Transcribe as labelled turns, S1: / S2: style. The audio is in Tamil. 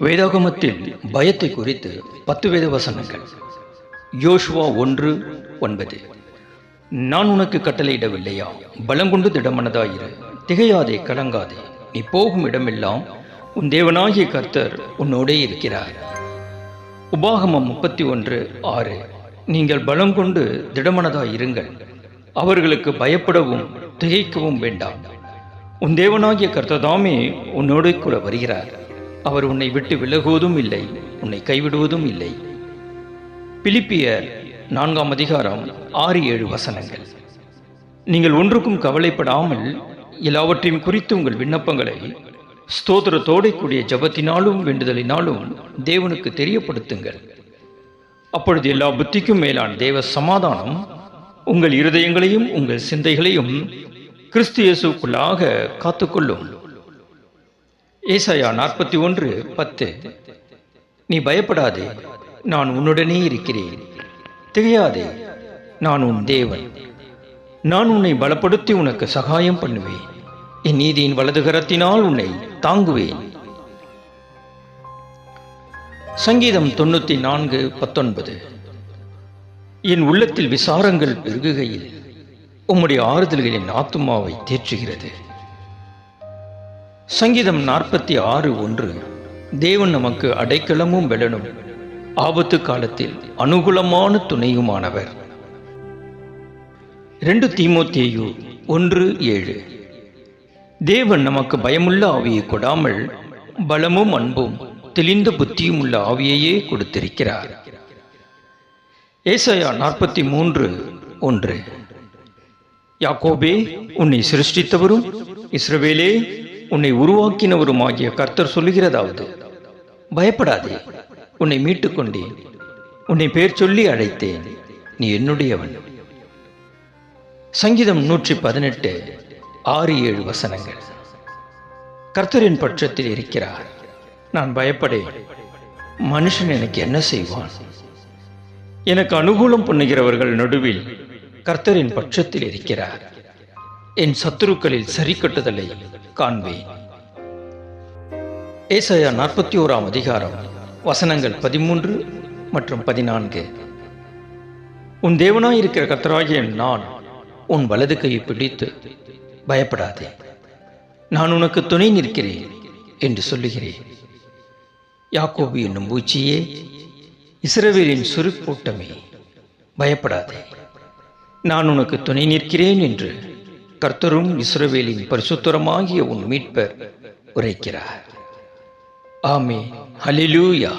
S1: வேதாகமத்தில் பயத்தை குறித்து பத்து வேத வசனங்கள். யோசுவா ஒன்று ஒன்பது. நான் உனக்கு கட்டளையிடவில்லையா? பலங்கொண்டு திடமனதாயிரு. திகையாதே கலங்காதே. நீ போகும் இடமெல்லாம் உன் தேவனாகிய கர்த்தர் உன்னோடே இருக்கிறார். உபாகமம் முப்பத்தி ஒன்று ஆறு. நீங்கள் பலம் கொண்டு திடமனதாய் இருங்கள். அவர்களுக்கு பயப்படவும் திகைக்கவும் வேண்டாம். உன் தேவனாகிய கர்த்ததாமே உன்னோடு கூட வருகிறார். அவர் உன்னை விட்டு விலகுவதும் இல்லை உன்னை கைவிடுவதும் இல்லை. பிலிப்பியர் நான்காம் அதிகாரம் ஆறு ஏழு வசனங்கள். நீங்கள் ஒன்றுக்கும் கவலைப்படாமல் எல்லாவற்றையும் குறித்து உங்கள் விண்ணப்பங்களை ஸ்தோத்திரத்தோடு கூடிய ஜபத்தினாலும் வேண்டுதலினாலும் தேவனுக்கு தெரியப்படுத்துங்கள். அப்பொழுது எல்லா புத்திக்கும் மேலான தேவ சமாதானம் உங்கள் இருதயங்களையும் உங்கள் சிந்தைகளையும் கிறிஸ்து இயேசுக்குள்ளாக காத்துக்கொள்ளும். ஏசாயா நாற்பத்தி ஒன்று பத்து. நீ பயப்படாதே நான் உன்னுடனே இருக்கிறேன். திகையாதே நான் உன் தேவன். நான் உன்னை பலப்படுத்தி உனக்கு சகாயம் பண்ணுவேன். என் நீதியின் வலதுகரத்தினால் உன்னை தாங்குவேன். சங்கீதம் தொண்ணூத்தி நான்கு பத்தொன்பது. என் உள்ளத்தில் விசாரங்கள் பெருகுகையில் உம்முடைய ஆறுதல்களின் ஆத்துமாவை தேற்றுகிறது. சங்கீதம் நாற்பத்தி ஆறு ஒன்று. தேவன் நமக்கு அடைக்கலமும் வெலனும் ஆபத்து காலத்தில் அனுகூலமான துணையுமானவர். ரெண்டு தீமோத்தேயு ஒன்று ஏழு. தேவன் நமக்கு பயமுள்ள ஆவியை கொடாமல் பலமும் அன்பும் தெளிந்த புத்தியும் உள்ள ஆவியையே கொடுத்திருக்கிறார். ஏசையா நாற்பத்தி மூன்று ஒன்று. யாக்கோபே உன்னை சிருஷ்டித்தவரும் இஸ்ரவேலே உன்னை உருவாக்கினவருமாகிய கர்த்தர் சொல்லுகிறதாவது. பயப்படாதே உன்னை மீட்டுக்கொண்டேன். உன்னை பேர் சொல்லி அழைத்தேன். நீ என்னுடையவன். சங்கீதம் நூற்றி பதினெட்டு ஆறு ஏழு வசனங்கள். கர்த்தரின் பட்சத்தில் இருக்கிறார். நான் பயப்படேன் மனுஷன் எனக்கு என்ன செய்வான்? எனக்கு அனுகூலம் பண்ணுகிறவர்கள் நடுவில் கர்த்தரின் பட்சத்தில் இருக்கிறார். என் சத்துருக்களில் சரி கட்டுதலை காண்பேன். ஏசாயா நாற்பத்தி ஓராம் அதிகாரம் வசனங்கள் பதிமூன்று மற்றும் பதினான்கு. உன் தேவனாயிருக்கிற கர்த்தராகிய நான் உன் வலது கையை பிடித்து பயப்படாதே. நான் உனக்கு துணை நிற்கிறேன் என்று சொல்லுகிறேன். யாக்கோபு என்னும் பூச்சியே இஸ்ரவேலின் சுருக்கூட்டமே பயப்படாதே. நான் உனக்கு துணை நிற்கிறேன் என்று கர்த்தரும் இஸ்ரவேலின் பரிசுத்தரமாகிய உன் மீட்பர் உரைக்கிறார். ஆமே ஹலிலூயா